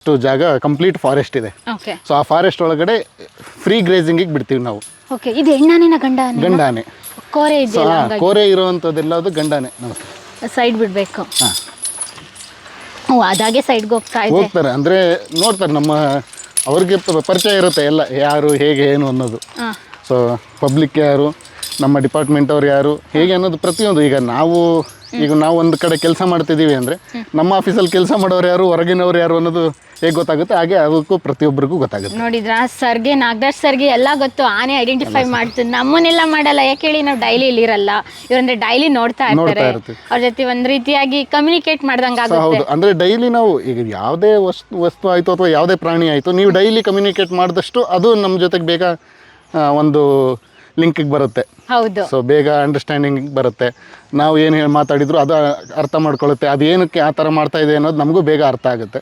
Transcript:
ಅಷ್ಟು ಜಾಗ complete forest ಇದೆ. ಓಕೆ ಸೊ ಆ ಫಾರೆಸ್ಟ್ ಒಳಗಡೆ ಫ್ರೀ ಗ್ರೇಸಿಂಗಿಗೆ ಬಿಡ್ತೀವಿ ನಾವು. ಓಕೆ ಇದು ಹೆಣ್ಣಾನಿನ ಗಂಡ ಗಂಡಾನೆ. ಕೋರೆ ಸೊ ಇದೆಯಲ್ಲ ಕೋರೆ ಇರುವಂಥದ್ದೆಲ್ಲದು ಗಂಡಾನೆ ನಮಸ್ತೆ ಸೈಡ್ ಬಿಡ್ಬೇಕು. ಹಾಂ. ಓ ಅದಾಗೆ ಸೈಡ್ಗೆ ಹೋಗ್ತಾ ಇದೆ. ಹೋಗ್ತಾರೆ. ಅಂದ್ರೆ ನೋಡ್ತಾರೆ ನಮ್ಮ ಅವ್ರಿಗೆ ಪ- ಪರಿಚಯ ಇರುತ್ತೆ ಎಲ್ಲ ಯಾರು ಹೇಗೆ ಏನು ಅನ್ನೋದು. ಹಾಂ. ಸೊ ಪಬ್ಲಿಕ್ ಯಾರು ನಮ್ಮ ಡಿಪಾರ್ಟ್ಮೆಂಟ್ ಅವ್ರು ಯಾರು ಹೇಗೆ ಅನ್ನೋದು ಪ್ರತಿಯೊಂದು. ಈಗ ನಾವು ಈಗ ನಾವು ಒಂದು ಕಡೆ ಕೆಲಸ ಮಾಡ್ತಿದ್ದೀವಿ ಅಂದರೆ ನಮ್ಮ ಆಫೀಸಲ್ಲಿ ಕೆಲಸ ಮಾಡೋರು ಯಾರು ಹೊರಗಿನವ್ರು ಯಾರು ಅನ್ನೋದು ಹೇಗೆ ಗೊತ್ತಾಗುತ್ತೆ? ಹಾಗೆ ಅದಕ್ಕೂ ಪ್ರತಿಯೊಬ್ಬರಿಗೂ ಗೊತ್ತಾಗುತ್ತೆ. ನೋಡಿದ್ರ? ಸರ್ಗೆ ನಾಗರಾಜ್ ಸರ್ಗೆ ಎಲ್ಲ ಗೊತ್ತು. ಆನೆ ಐಡೆಂಟಿಫೈ ಮಾಡ್ತು ನಮ್ಮನ್ನೆಲ್ಲ ಮಾಡಲ್ಲ. ಯಾಕೆ ಹೇಳಿ ನಾವು ಡೈಲಿ ಇಲ್ಲಿರಲ್ಲ ಇವ್ರಂದ್ರೆ ಡೈಲಿ ನೋಡ್ತಾ ಇರ್ತಾರೆ. ಅವ್ರ ಜೊತೆ ಒಂದ್ ರೀತಿಯಾಗಿ ಕಮ್ಯುನಿಕೇಟ್ ಮಾಡ್ದಂಗ ಹೌದು. ಅಂದ್ರೆ ಡೈಲಿ ನಾವು ಈಗ ಯಾವುದೇ ವಸ್ತು ವಸ್ತು ಆಯಿತು ಅಥವಾ ಯಾವುದೇ ಪ್ರಾಣಿ ಆಯಿತು ನೀವು ಡೈಲಿ ಕಮ್ಯುನಿಕೇಟ್ ಮಾಡಿದಷ್ಟು ಅದು ನಮ್ಮ ಜೊತೆಗೆ ಬೇಗ ಒಂದು ಲಿಂಕಿಗೆ ಬರುತ್ತೆ. ಹೌದು. ಸೊ ಬೇಗ ಅಂಡರ್ಸ್ಟ್ಯಾಂಡಿಂಗ್ ಬರುತ್ತೆ. ನಾವು ಏನು ಹೇಳಿ ಮಾತಾಡಿದ್ರು ಅದು ಅರ್ಥ ಮಾಡ್ಕೊಳ್ಳುತ್ತೆ. ಅದು ಏನಕ್ಕೆ ಆ ಥರ ಮಾಡ್ತಾ ಇದೆ ಅನ್ನೋದು ನಮಗೂ ಬೇಗ ಅರ್ಥ ಆಗುತ್ತೆ.